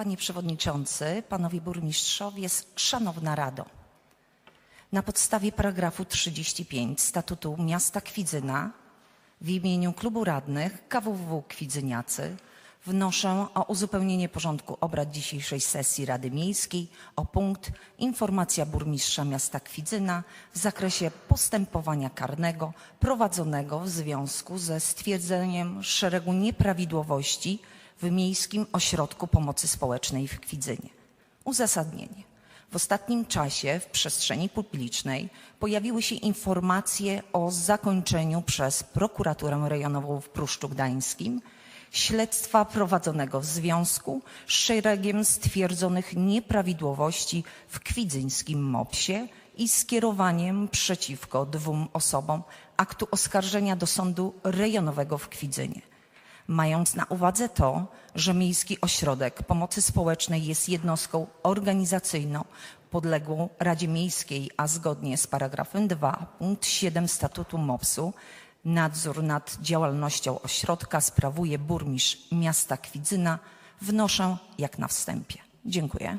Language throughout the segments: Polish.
Panie Przewodniczący, Panowie Burmistrzowie, Szanowna Rado. Na podstawie paragrafu 35 Statutu Miasta Kwidzyna w imieniu Klubu Radnych KWW Kwidzyniacy wnoszę o uzupełnienie porządku obrad dzisiejszej sesji Rady Miejskiej o punkt Informacja Burmistrza Miasta Kwidzyna w zakresie postępowania karnego prowadzonego w związku ze stwierdzeniem szeregu nieprawidłowości w Miejskim Ośrodku Pomocy Społecznej w Kwidzynie. Uzasadnienie. W ostatnim czasie w przestrzeni publicznej pojawiły się informacje o zakończeniu przez prokuraturę rejonową w Pruszczu Gdańskim śledztwa prowadzonego w związku z szeregiem stwierdzonych nieprawidłowości w kwidzyńskim MOPS-ie i skierowaniem przeciwko dwóm osobom aktu oskarżenia do Sądu Rejonowego w Kwidzynie. Mając na uwadze to, że Miejski Ośrodek Pomocy Społecznej jest jednostką organizacyjną podległą Radzie Miejskiej, a zgodnie z paragrafem 2 punkt 7 statutu MOPS-u nadzór nad działalnością ośrodka sprawuje burmistrz miasta Kwidzyna, wnoszę jak na wstępie. Dziękuję.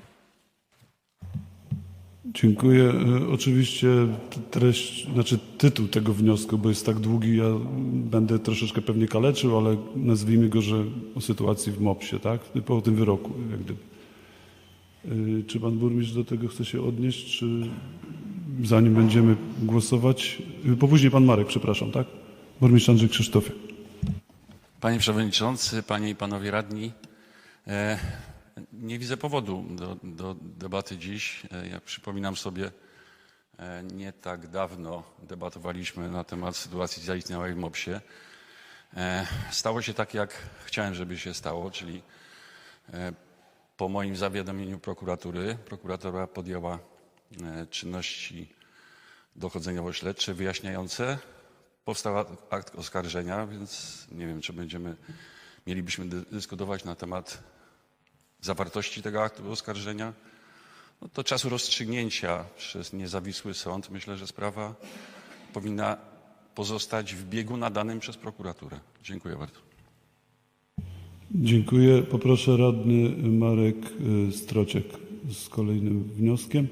Dziękuję. E, Oczywiście treść, znaczy tytuł tego wniosku, bo jest tak długi, ja będę troszeczkę pewnie kaleczył, ale nazwijmy go, że o sytuacji w MOPS-ie, tak? Po tym wyroku, jak gdyby. E, Czy pan burmistrz do tego chce się odnieść, czy zanim będziemy głosować? E, Bo później pan Marek, przepraszam, tak? Burmistrz Andrzej Krzysztofiak. Panie Przewodniczący, Panie i Panowie Radni, nie widzę powodu do, do debaty dziś. E, Ja przypominam sobie, e, nie tak dawno debatowaliśmy na temat sytuacji zaistniałej w MOPS-ie. E, Stało się tak, jak chciałem, żeby się stało, czyli po moim zawiadomieniu prokuratury, prokuratura podjęła czynności dochodzeniowo-śledcze wyjaśniające. Powstał akt oskarżenia, więc nie wiem, czy będziemy, mielibyśmy dy- dyskutować na temat zawartości tego aktu oskarżenia. No to czasu rozstrzygnięcia przez niezawisły sąd myślę, że sprawa powinna pozostać w biegu nadanym przez prokuraturę. Dziękuję bardzo. Dziękuję. Poproszę radny Marek y, Strociek z kolejnym wnioskiem.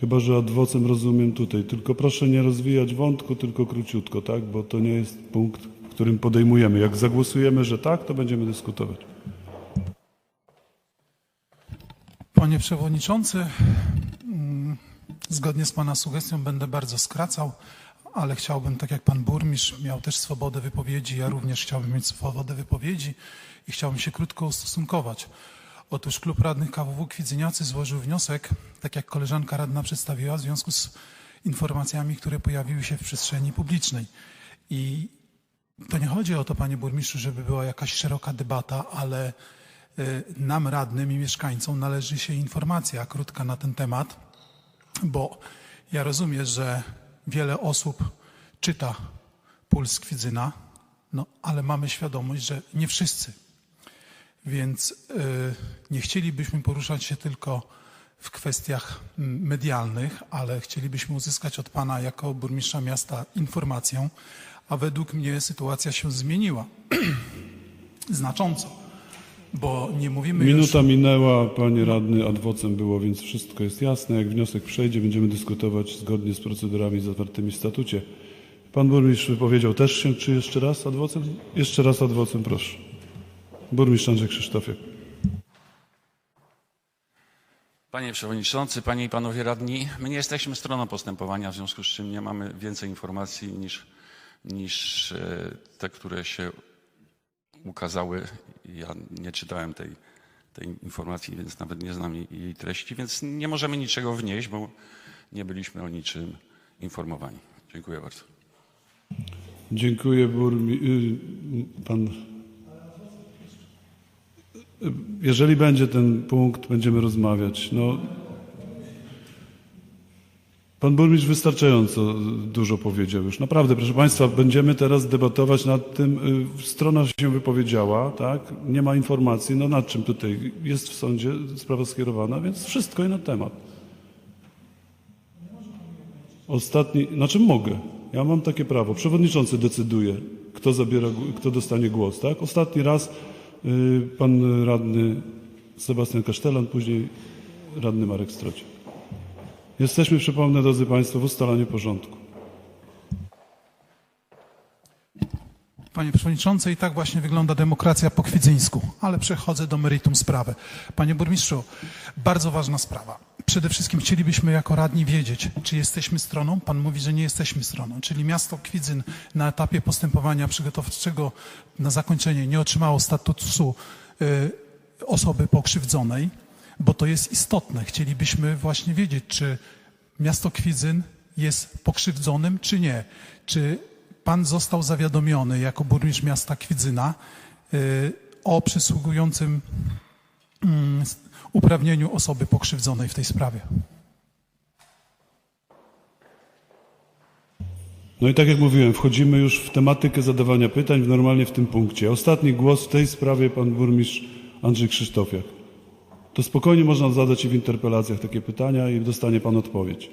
Chyba, że adwocem rozumiem tutaj. Tylko proszę nie rozwijać wątku, tylko króciutko, tak? Bo to nie jest punkt, w którym podejmujemy. Jak zagłosujemy, że tak, to będziemy dyskutować. Panie Przewodniczący, mm, zgodnie z Pana sugestią będę bardzo skracał, ale chciałbym, tak jak Pan Burmistrz miał też swobodę wypowiedzi, ja również chciałbym mieć swobodę wypowiedzi i chciałbym się krótko ustosunkować. Otóż Klub Radnych KWW Kwidzyniacy złożył wniosek, tak jak koleżanka radna przedstawiła, w związku z informacjami, które pojawiły się w przestrzeni publicznej. I to nie chodzi o to, panie burmistrzu, żeby była jakaś szeroka debata, ale nam radnym i mieszkańcom należy się informacja krótka na ten temat, bo ja rozumiem, że wiele osób czyta Puls Kwidzyna, no ale mamy świadomość, że nie wszyscy. Więc y, nie chcielibyśmy poruszać się tylko w kwestiach medialnych, ale chcielibyśmy uzyskać od Pana jako burmistrza miasta informację, a według mnie sytuacja się zmieniła znacząco, bo nie mówimy już... Minuta minęła, panie radny, adwocem było, więc wszystko jest jasne. Jak wniosek przejdzie, będziemy dyskutować zgodnie z procedurami zawartymi w statucie. Pan burmistrz wypowiedział też się, czy jeszcze raz adwocem? Jeszcze raz adwocem, proszę. Burmistrz Andrzej Krzysztofiak. Panie Przewodniczący, Panie i Panowie Radni, my nie jesteśmy stroną postępowania, w związku z czym nie mamy więcej informacji niż, niż e, te, które się ukazały. Ja nie czytałem tej, tej informacji, więc nawet nie znam jej, treści, więc nie możemy niczego wnieść, bo nie byliśmy o niczym informowani. Dziękuję bardzo. Dziękuję, burmi... y, pan... Jeżeli będzie ten punkt, będziemy rozmawiać. No... Pan burmistrz wystarczająco dużo powiedział już. Naprawdę, proszę Państwa, będziemy teraz debatować nad tym. y, Strona się wypowiedziała, tak? Nie ma informacji. No nad czym tutaj? Jest w sądzie sprawa skierowana, więc wszystko i na temat. Ostatni, znaczy mogę. Ja mam takie prawo. Przewodniczący decyduje, kto zabiera, kto dostanie głos, tak? Ostatni raz y, pan radny Sebastian Kasztelan, później radny Marek Strociak. Jesteśmy, przypomnę, drodzy Państwo, w ustalaniu porządku. Panie Przewodniczący, i tak właśnie wygląda demokracja po kwidzyńsku, ale przechodzę do meritum sprawy. Panie Burmistrzu, bardzo ważna sprawa. Przede wszystkim chcielibyśmy jako radni wiedzieć, czy jesteśmy stroną. Pan mówi, że nie jesteśmy stroną, czyli miasto Kwidzyn na etapie postępowania przygotowawczego na zakończenie nie otrzymało statusu y, osoby pokrzywdzonej, bo to jest istotne. Chcielibyśmy właśnie wiedzieć, czy miasto Kwidzyn jest pokrzywdzonym, czy nie. Czy pan został zawiadomiony jako burmistrz miasta Kwidzyna y, o przysługującym mm, uprawnieniu osoby pokrzywdzonej w tej sprawie? No i tak jak mówiłem, wchodzimy już w tematykę zadawania pytań normalnie w tym punkcie. Ostatni głos w tej sprawie pan burmistrz Andrzej Krzysztofiak. To spokojnie można zadać i w interpelacjach takie pytania i dostanie pan odpowiedź.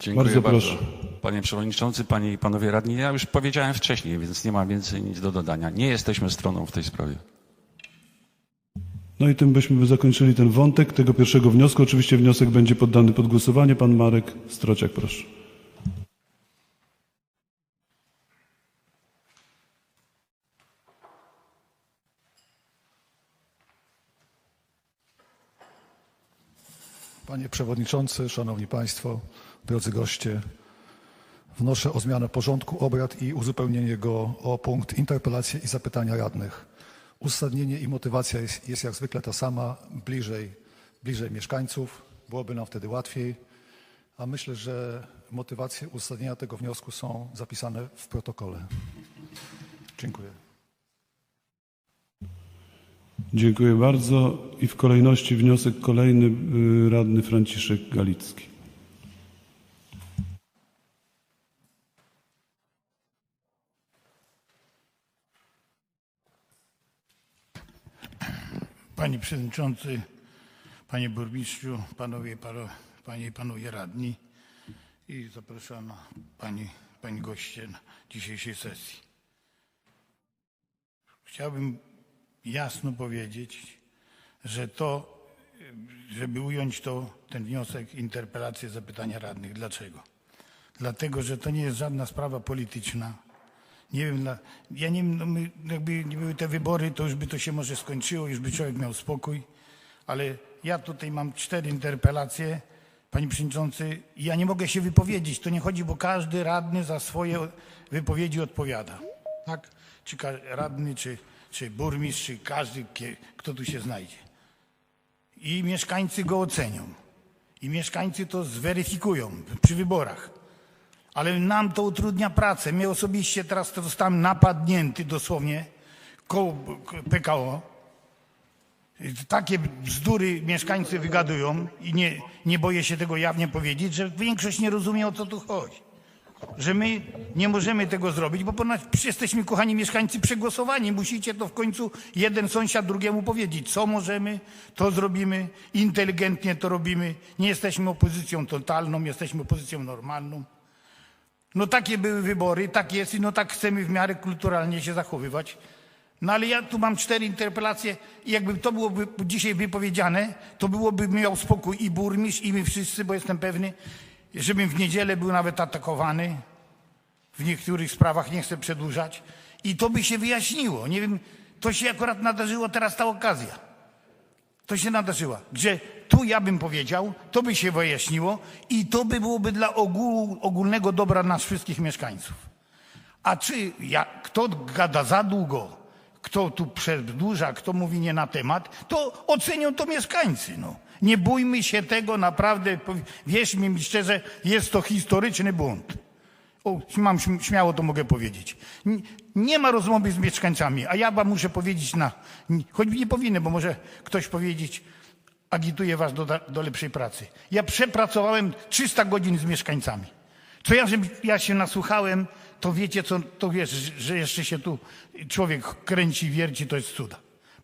Dziękuję Bardzo bardzo. proszę. Panie Przewodniczący, Panie i Panowie Radni, ja już powiedziałem wcześniej, więc nie ma więcej nic do dodania. Nie jesteśmy stroną w tej sprawie. No i tym byśmy zakończyli ten wątek tego pierwszego wniosku. Oczywiście wniosek będzie poddany pod głosowanie. Pan Marek Strociak, proszę. Panie Przewodniczący, Szanowni Państwo, drodzy goście, wnoszę o zmianę porządku obrad i uzupełnienie go o punkt interpelacje i zapytania radnych. Uzasadnienie i motywacja jest, jest jak zwykle ta sama, bliżej, bliżej mieszkańców, byłoby nam wtedy łatwiej, a myślę, że motywacje uzasadnienia tego wniosku są zapisane w protokole. Dziękuję. Dziękuję bardzo. I w kolejności wniosek kolejny y, radny Franciszek Galicki. Panie Przewodniczący, Panie Burmistrzu, Panowie, pano, Panie i Panowie Radni i zapraszana Pani, Pani goście na dzisiejszej sesji. Chciałbym jasno powiedzieć, że to, żeby ująć to, ten wniosek, interpelację, zapytania radnych. Dlaczego? Dlatego, że to nie jest żadna sprawa polityczna. Nie wiem, ja nie wiem, no my, jakby nie były te wybory, to już by to się może skończyło, już by człowiek miał spokój, ale ja tutaj mam cztery interpelacje, Panie Przewodniczący, i ja nie mogę się wypowiedzieć. To nie chodzi, bo każdy radny za swoje wypowiedzi odpowiada. Tak? Czy radny, czy, czy burmistrz, czy każdy, kto tu się znajdzie. I mieszkańcy go ocenią. I mieszkańcy to zweryfikują przy wyborach. Ale nam to utrudnia pracę. Mnie osobiście teraz to zostałem napadnięty dosłownie koło PKO. Takie bzdury mieszkańcy wygadują i nie, nie boję się tego jawnie powiedzieć, że większość nie rozumie o co tu chodzi. Że my nie możemy tego zrobić, bo ponad jesteśmy, kochani mieszkańcy, przegłosowani. Musicie to w końcu jeden sąsiad drugiemu powiedzieć, co możemy, to zrobimy, inteligentnie to robimy. Nie jesteśmy opozycją totalną, jesteśmy opozycją normalną. No takie były wybory, tak jest i no tak chcemy w miarę kulturalnie się zachowywać. No ale ja tu mam cztery interpelacje i jakby to byłoby dzisiaj wypowiedziane, to byłoby miał spokój i burmistrz i my wszyscy, bo jestem pewny, żebym w niedzielę był nawet atakowany w niektórych sprawach, nie chcę przedłużać i to by się wyjaśniło. Nie wiem, to się akurat nadarzyło teraz ta okazja. To się nadarzyła, że tu ja bym powiedział, to by się wyjaśniło i to by byłoby dla ogólnego dobra nas wszystkich mieszkańców. A czy ja, kto gada za długo, kto tu przedłuża, kto mówi nie na temat, to ocenią to mieszkańcy. No. Nie bójmy się tego, naprawdę, powi- wierz mi szczerze, jest to historyczny bunt. O, mam, śm- śmiało to mogę powiedzieć. Nie ma rozmowy z mieszkańcami, a ja wam muszę powiedzieć na, choćby nie powinny, bo może ktoś powiedzieć, agituję was do, do lepszej pracy. Ja przepracowałem 300 godzin z mieszkańcami. Co ja, ja się nasłuchałem, to wiecie co, to wiesz, że- jeszcze się tu człowiek kręci, wierci, to jest cuda.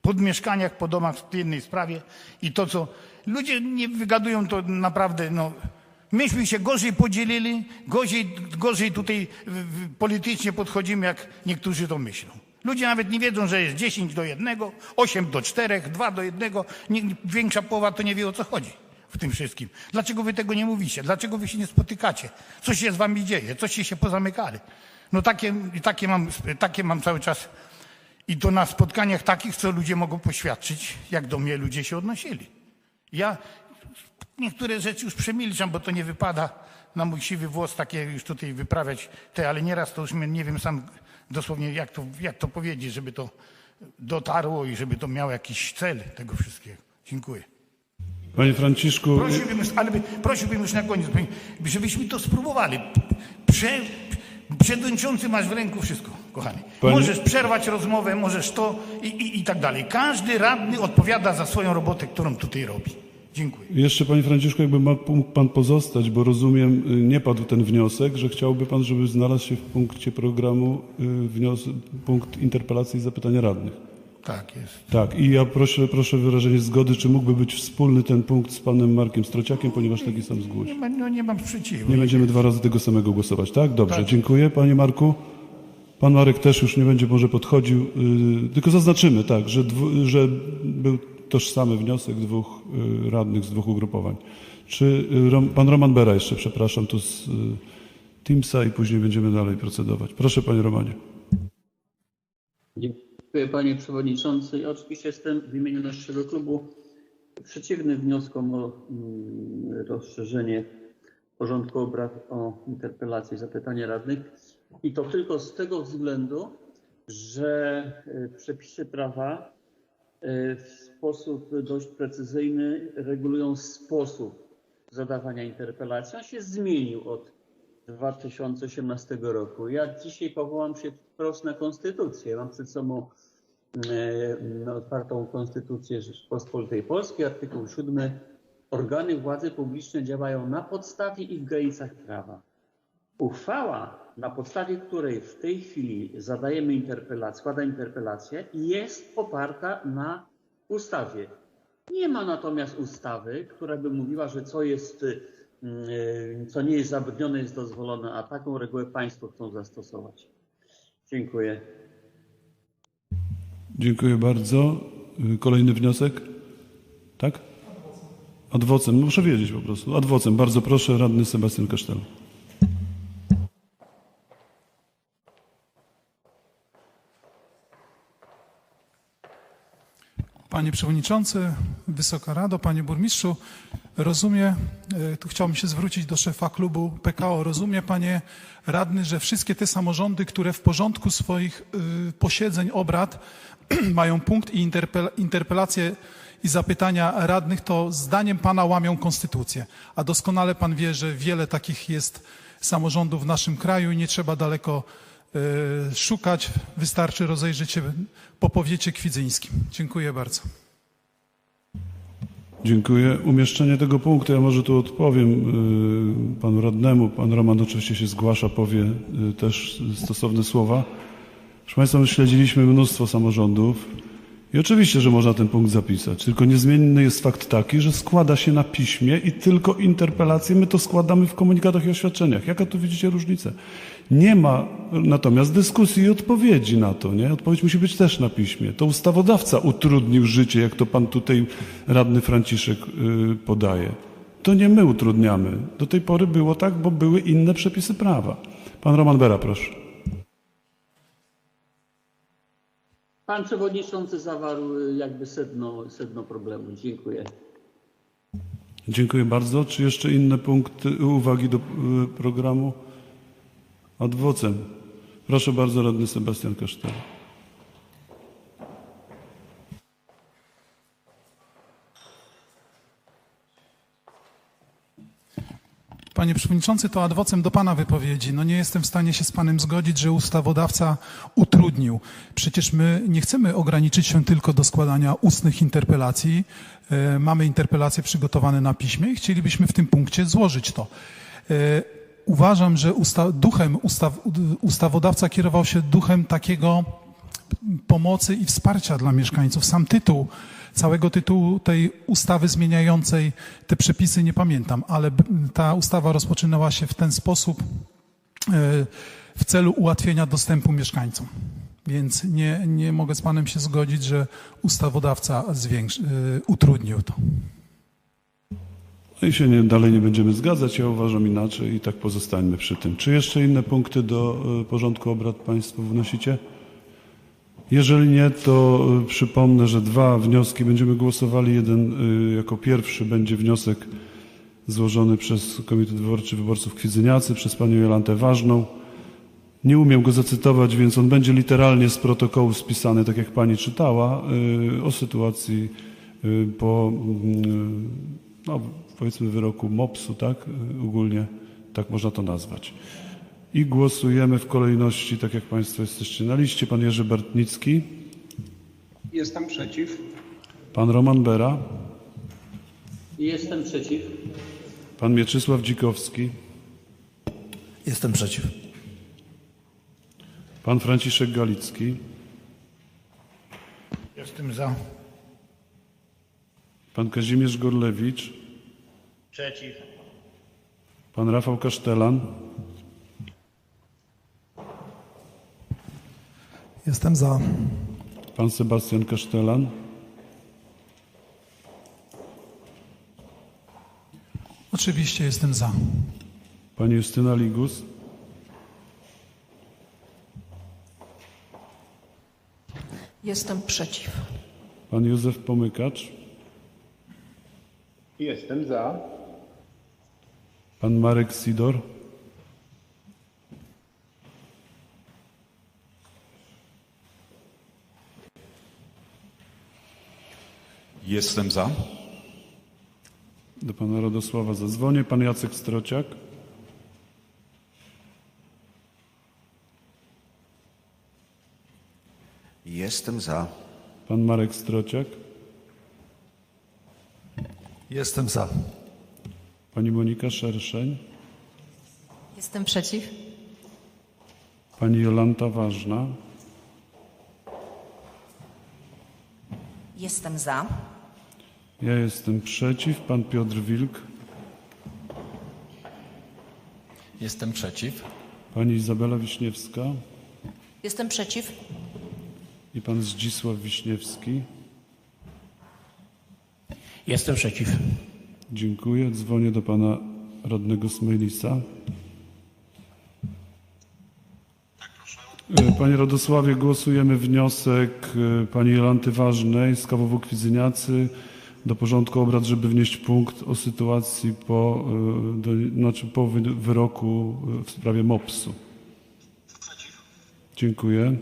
pod mieszkaniach, po domach w jednej sprawie i to, co ludzie nie wygadują, to naprawdę, no, myśmy się gorzej podzielili, gorzej, gorzej tutaj politycznie podchodzimy, jak niektórzy to myślą. Ludzie nawet nie wiedzą, że jest 10 do 1, 8 do 4, 2 do 1. Nie, większa połowa to nie wie o co chodzi w tym wszystkim. Dlaczego wy tego nie mówicie? Dlaczego wy się nie spotykacie? Co się z wami dzieje? Coście się pozamykali? No takie, takie, mam, takie mam cały czas i to na spotkaniach takich, co ludzie mogą poświadczyć, jak do mnie ludzie się odnosili. Ja niektóre rzeczy już przemilczam, bo to nie wypada na mój siwy włos takie już tutaj wyprawiać te, ale nieraz to już nie wiem sam dosłownie jak to, jak to powiedzieć, żeby to dotarło i żeby to miało jakiś cel tego wszystkiego. Dziękuję. Panie Franciszku, Prosiłbym już, ale by, prosiłbym już na koniec, żebyśmy to spróbowali. Prze, przewodniczący masz w ręku wszystko, kochany. Panie- Możesz przerwać rozmowę, możesz to i, i, i tak dalej. Każdy radny odpowiada za swoją robotę, którą tutaj robi. Dziękuję. jeszcze Panie Franciszku, jakby ma- mógł Pan pozostać, bo rozumiem, y, nie padł ten wniosek, że chciałby Pan, żeby znalazł się w punkcie programu y, wnios, punkt interpelacji i zapytania radnych. Tak jest. Tak, i ja proszę, proszę o wyrażenie zgody, czy mógłby być wspólny ten punkt z Panem Markiem Strociakiem, ponieważ taki sam Nie, zgłosił. ma, no, nie mam sprzeciwu. Nie będziemy dwa razy tego samego głosować, tak? Dobrze, Tak. dziękuję. Panie Marku. Pan Marek też już nie będzie może podchodził, yy, tylko zaznaczymy, tak, że, dwu, że był tożsamy wniosek dwóch yy, radnych z dwóch ugrupowań. Czy yy, Rom, pan Roman Bera jeszcze, przepraszam, tu z yy, Teamsa i później będziemy dalej procedować. Proszę panie Romanie. Dziękuję panie przewodniczący. Ja oczywiście jestem w imieniu naszego klubu przeciwny wnioskom o mm, rozszerzenie porządku obrad o interpelacje i zapytania radnych. I to tylko z tego względu, że e, przepisy prawa e, w sposób dość precyzyjny regulują sposób zadawania interpelacji. On się zmienił od 2018 roku. Ja dzisiaj powołam się wprost na konstytucję. Mam przed sobą e, no, otwartą konstytucję Rzeczypospolitej Polskiej, artykuł 7. Organy władzy publicznej działają na podstawie i w granicach prawa. Uchwała, na podstawie której w tej chwili zadajemy interpelację, składa interpelację, jest oparta na ustawie. Nie ma natomiast ustawy, która by mówiła, że co jest, co nie jest zabronione, jest dozwolone, a taką regułę państwo chcą zastosować. Dziękuję. Dziękuję bardzo. Yy, Kolejny wniosek? Tak? Adwocem, muszę wiedzieć po prostu. Adwocem, bardzo proszę, radny Sebastian Kasztel. Panie Przewodniczący, Wysoka Rado, Panie Burmistrzu, rozumie, e, tu chciałbym się zwrócić do szefa klubu PKO, rozumie Panie Radny, że wszystkie te samorządy, które w porządku swoich y, posiedzeń, obrad mają punkt i interpel, interpelacje i zapytania radnych, to zdaniem Pana łamią konstytucję. A doskonale Pan wie, że wiele takich jest samorządów w naszym kraju i nie trzeba daleko szukać, wystarczy rozejrzeć się po powiecie kwidzyńskim. Dziękuję bardzo. Dziękuję. Umieszczenie tego punktu, ja może tu odpowiem y, panu radnemu. Pan Roman oczywiście się zgłasza, powie y, też stosowne słowa. Proszę Państwa, my śledziliśmy mnóstwo samorządów i oczywiście, że można ten punkt zapisać, tylko niezmienny jest fakt taki, że składa się na piśmie i tylko interpelacje my to składamy w komunikatach i oświadczeniach. Jaka tu widzicie różnica? Nie ma natomiast dyskusji i odpowiedzi na to, nie? Odpowiedź musi być też na piśmie. To ustawodawca utrudnił życie, jak to pan tutaj radny Franciszek y, podaje. To nie my utrudniamy. Do tej pory było tak, bo były inne przepisy prawa. Pan Roman Bera, proszę. Pan przewodniczący zawarł y, jakby sedno, sedno problemu. Dziękuję. Dziękuję bardzo. Czy jeszcze inne punkty, uwagi do y, programu? Adwocem. Proszę bardzo, radny Sebastian Kasztel. Panie Przewodniczący, to adwocem do Pana wypowiedzi. No nie jestem w stanie się z Panem zgodzić, że ustawodawca utrudnił. Przecież my nie chcemy ograniczyć się tylko do składania ustnych interpelacji. E, Mamy interpelacje przygotowane na piśmie i chcielibyśmy w tym punkcie złożyć to. E, Uważam, że usta duchem ustaw ustawodawca kierował się duchem takiego pomocy i wsparcia dla mieszkańców. Sam tytuł, całego tytułu tej ustawy zmieniającej te przepisy nie pamiętam, ale ta ustawa rozpoczynała się w ten sposób e, w celu ułatwienia dostępu mieszkańcom. Więc nie, nie mogę z panem się zgodzić, że ustawodawca zwiększy, y, utrudnił to. No i się nie, dalej nie będziemy zgadzać. Ja uważam inaczej i tak pozostańmy przy tym. Czy jeszcze inne punkty do y, porządku obrad Państwo wnosicie? Jeżeli nie, to y, przypomnę, że dwa wnioski będziemy głosowali. Jeden y, jako pierwszy będzie wniosek złożony przez Komitet Wyborczy Wyborców Kwidzyniacy, przez panią Jolantę Ważną. Nie umiem go zacytować, więc on będzie literalnie z protokołu spisany, tak jak pani czytała, y, o sytuacji po, mm, no, powiedzmy, wyroku MOPS-u, tak? Ogólnie tak można to nazwać. I głosujemy w kolejności, tak jak państwo jesteście na liście. Pan Jerzy Bartnicki, Jestem przeciw. pan Roman Bera, Jestem przeciw. pan Mieczysław Dzikowski, Jestem przeciw. pan Franciszek Galicki, Jestem za. pan Kazimierz Gorlewicz, Przeciw. pan Rafał Kasztelan, Jestem za. pan Sebastian Kasztelan, Oczywiście jestem za. pani Justyna Ligus, Jestem przeciw. pan Józef Pomykacz, Jestem za. pan Marek Sidor, Jestem za. do pana Radosława zadzwonię, pan Jacek Strociak, Jestem za. pan Marek Strociak, Jestem za. pani Monika Szerszeń, Jestem przeciw. pani Jolanta Ważna, Jestem za. Ja jestem przeciw, pan Piotr Wilk, Jestem przeciw. pani Izabela Wiśniewska Jestem przeciw. i pan Zdzisław Wiśniewski. Jestem przeciw. Dziękuję. Dzwonię do pana radnego Smejlisa. E, Panie Radosławie, głosujemy wniosek e, pani Jolanty Ważnej z KWW Kwidzyniacy do porządku obrad, żeby wnieść punkt o sytuacji po, e, do, znaczy po wy- wyroku e, w sprawie MOPS-u. Dziękuję.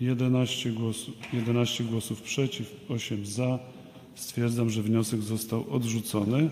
Jedenaście głosów, 11 głosów przeciw, 8 za. Stwierdzam, że wniosek został odrzucony.